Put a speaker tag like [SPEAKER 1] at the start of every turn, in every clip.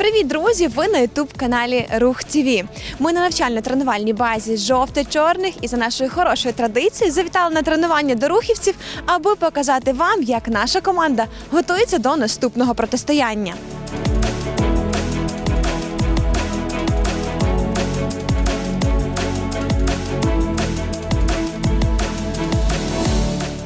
[SPEAKER 1] Привіт, друзі! Ви на ютуб каналі Рух ТВ. Ми на навчально-тренувальній базі жовто-чорних і за нашою хорошою традицією завітали на тренування до рухівців, аби показати вам, як наша команда готується до наступного протистояння.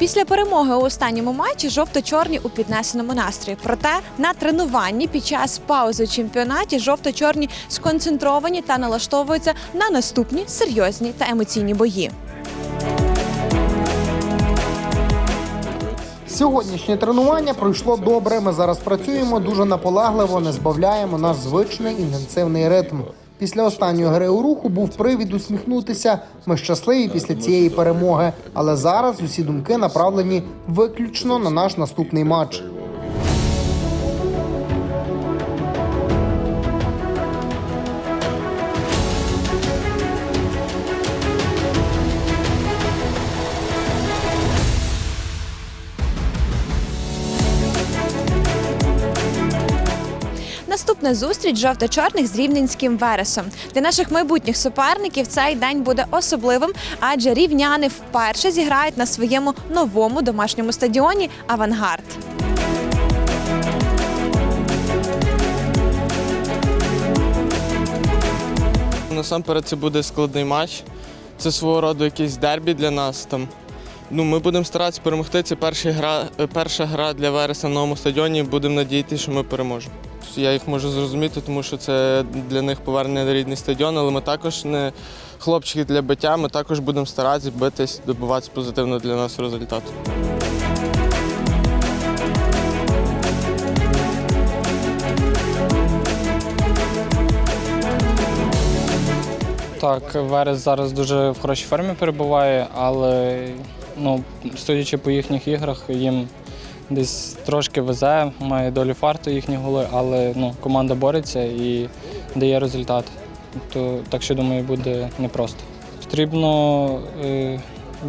[SPEAKER 1] Після перемоги у останньому матчі жовто-чорні у піднесеному настрої. Проте на тренуванні під час паузи у чемпіонаті жовто-чорні сконцентровані та налаштовуються на наступні серйозні та емоційні бої.
[SPEAKER 2] Сьогоднішнє тренування пройшло добре. Ми зараз працюємо дуже наполегливо, не збавляємо наш звичний інтенсивний ритм. Після останньої гри у руху був привід усміхнутися. Ми щасливі після цієї перемоги, але зараз усі думки направлені виключно на наш наступний матч.
[SPEAKER 1] Наступна зустріч жовто-чорних з рівненським вересом. Для наших майбутніх суперників цей день буде особливим, адже рівняни вперше зіграють на своєму новому домашньому стадіоні Авангард.
[SPEAKER 3] Насамперед це буде складний матч. Це свого роду якийсь дербі для нас. Там. Ну, ми будемо старатися перемогти. Це перша гра, перша гра для Вереса на новому стадіоні. Будемо надіятися, що ми переможемо. Я їх можу зрозуміти, тому що це для них повернення на рідний стадіон, але ми також не хлопчики для биття, ми також будемо старатися битись, добиватися позитивного для нас результату.
[SPEAKER 4] Так, Верес зараз дуже в хорошій формі перебуває, але ну, судячи по їхніх іграх, їм десь трошки везе, має долю фарту їхні голи, але ну, команда бореться і дає результат. То, так що думаю, буде непросто. Потрібно е,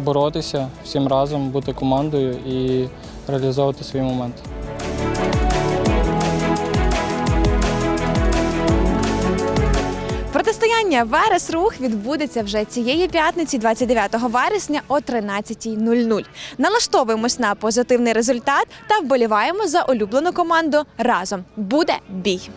[SPEAKER 4] боротися всім разом, бути командою і реалізовувати свій моменти.
[SPEAKER 1] Протистояння Верес Рух відбудеться вже цієї п'ятниці, 29 вересня о 13.00. Налаштовуємось на позитивний результат та вболіваємо за улюблену команду разом. Буде бій!